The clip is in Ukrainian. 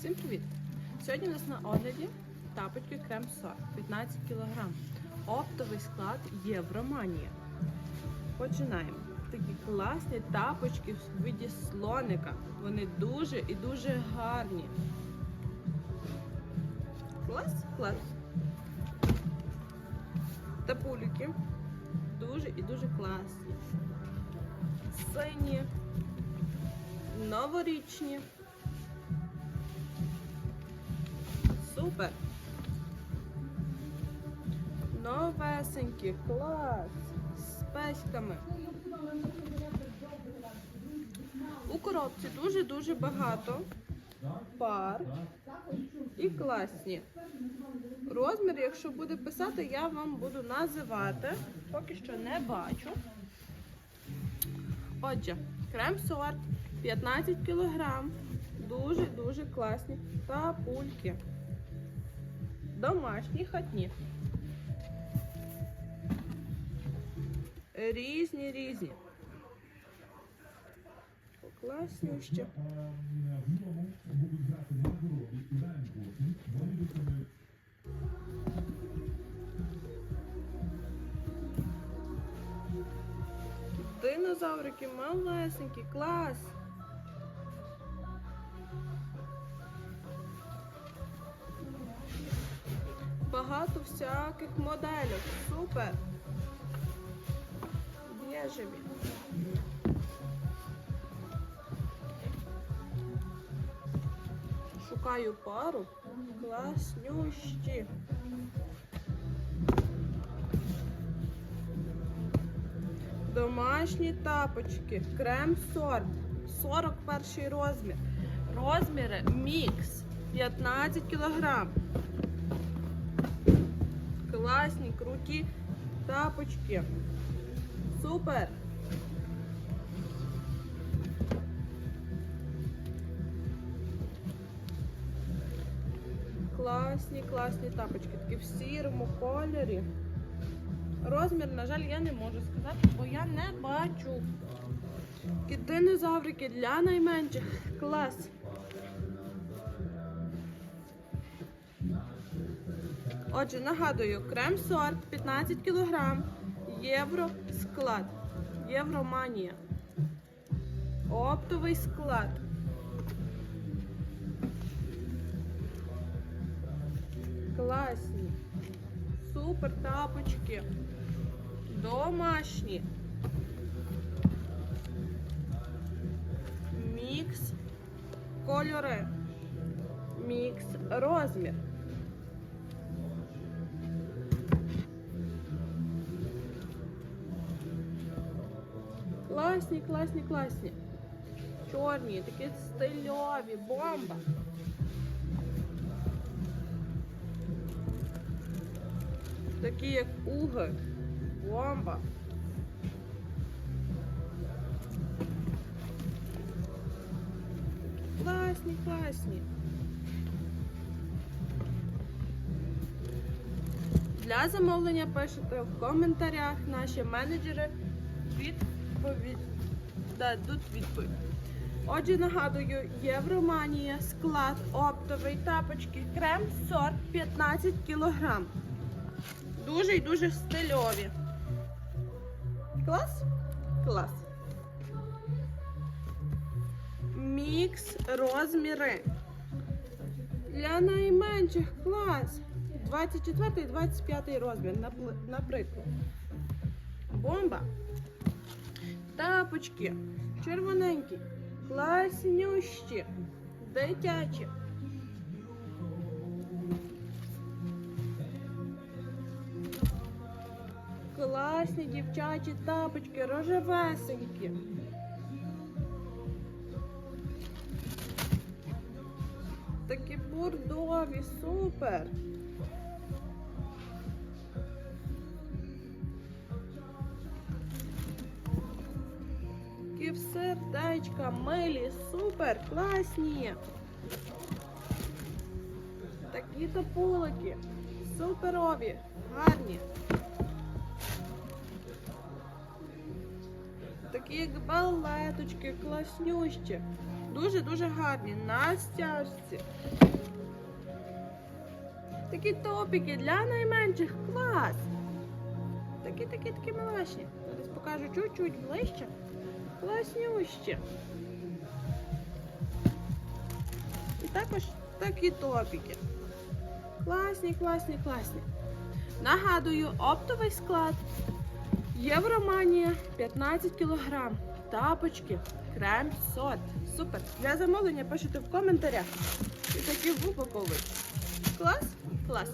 Всім привіт! Сьогодні у нас на огляді тапочки крем сор 15 кг. Оптовий склад Євроманія. Починаємо. Такі класні тапочки в виді слоника. Вони дуже і дуже гарні. Клас, клас. Тапуліки. Дуже і дуже класні. Сині, новорічні. Супер. Новесенькі, клас. З песьками. У коробці дуже-дуже багато пар і класні. Розмір, якщо буде писати, я вам буду називати. Поки що не бачу. Отже, крем сорт 15 кг. Дуже-дуже класні тапульки. Домашні хатні. Різні, різні. Класні ще. Динозаврики малесенькі, клас. Багато всяких моделів. Супер. Біжеві. Шукаю пару. Класнющі. Домашні тапочки. Крем сорт. 41 розмір. Розміри мікс. 15 кілограм. Класні, круті тапочки. Супер. Класні, класні тапочки. Такі в сірому кольорі. Розмір, на жаль, я не можу сказати, бо я не бачу. Такі динозаврики для найменших. Клас. Отже, нагадую, крем сорт 15 кг, євро склад, євроманія. Оптовий склад. Класні. Супер тапочки. Домашні. Мікс кольори. Мікс розмір. Класні, класні, класні. Чорні, такі стильові, бомба. Такі як уги. Бомба. Класні, класні. Для замовлення пишете в коментарях наші менеджери відповідь дадуть відповідь. Отже, нагадую, Євроманія, склад, оптовий, тапочки, крем, сорт 15 кг. Дуже і дуже стильові. Клас? Клас. Мікс розміри. Для найменших клас. 24 і 25 розмір, наприклад. Бомба. Тапочки. Червоненькі. Класнющі. Дитячі. Класні дівчачі тапочки, рожевесенькі. Такі бурдові, супер. Сердечка, милі, супер, класні. Такі тополики, суперові, гарні. Такі як балеточки, класнющі. Дуже-дуже гарні на стяжці. Такі топіки для найменших. Клас! Такі, такі, такі милашні. Зараз покажу чуть-чуть ближче. Класнющі. І також такі топіки. Класні, класні, класні. Нагадую, оптовий склад. Євроманія 15 кг. Тапочки, крем сот. Супер. Для замовлення пишете в коментарях. І такі в упаковці. Клас? Клас.